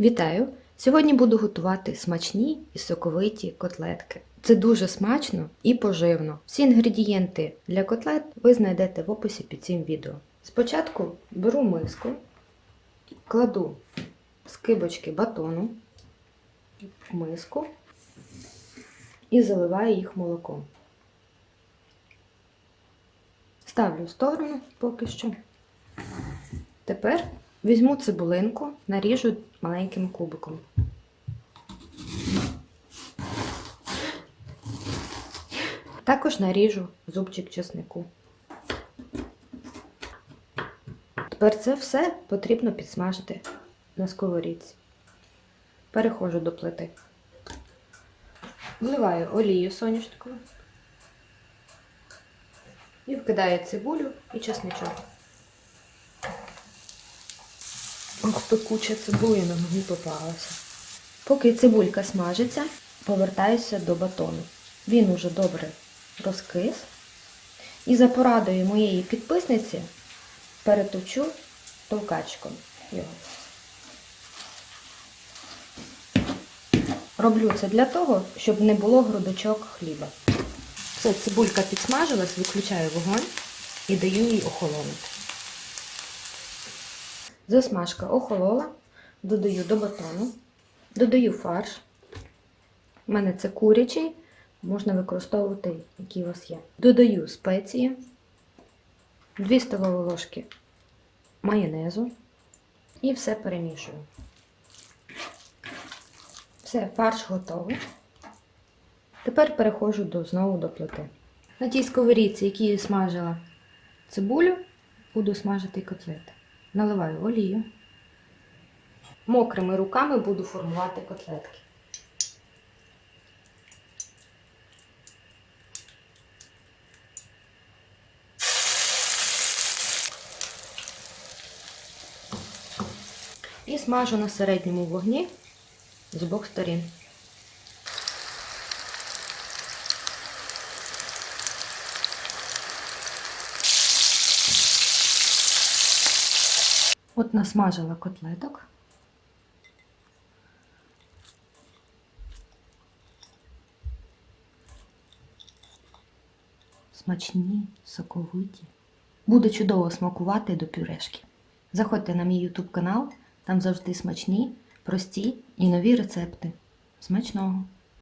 Вітаю! Сьогодні буду готувати смачні і соковиті котлетки. Це дуже смачно і поживно. Всі інгредієнти для котлет ви знайдете в описі під цим відео. Спочатку беру миску, кладу скибочки батону в миску і заливаю їх молоком. Ставлю в сторону поки що. Тепер візьму цибулинку, наріжу маленьким кубиком. Також наріжу зубчик чеснику. Тепер це все потрібно підсмажити на сковорідці. Переходжу до плити. Вливаю олію соняшникову і вкидаю цибулю і чесничок. Ох, пекуча цибулина мені попалася. Поки цибулька смажиться, повертаюся до батону. Він уже добре розкис. І за порадою моєї підписниці переточу товкачком його. Роблю це для того, щоб не було грудочок хліба. Все, цибулька підсмажилась, виключаю вогонь і даю їй охолонути. Засмажка охолола, додаю до батону, додаю фарш. У мене це курячий, можна використовувати, який у вас є. Додаю спеції, 2 столові ложки майонезу і все перемішую. Все, фарш готовий. Тепер переходжу до, знову до плити. На тій сковорідці, якій я смажила цибулю, буду смажити котлети. Наливаю олію. Мокрими руками буду формувати котлетки. І смажу на середньому вогні з обох сторін. От насмажила котлеток. Смачні, соковиті. Буде чудово смакувати до пюрешки. Заходьте на мій YouTube канал, там завжди смачні, прості і нові рецепти. Смачного!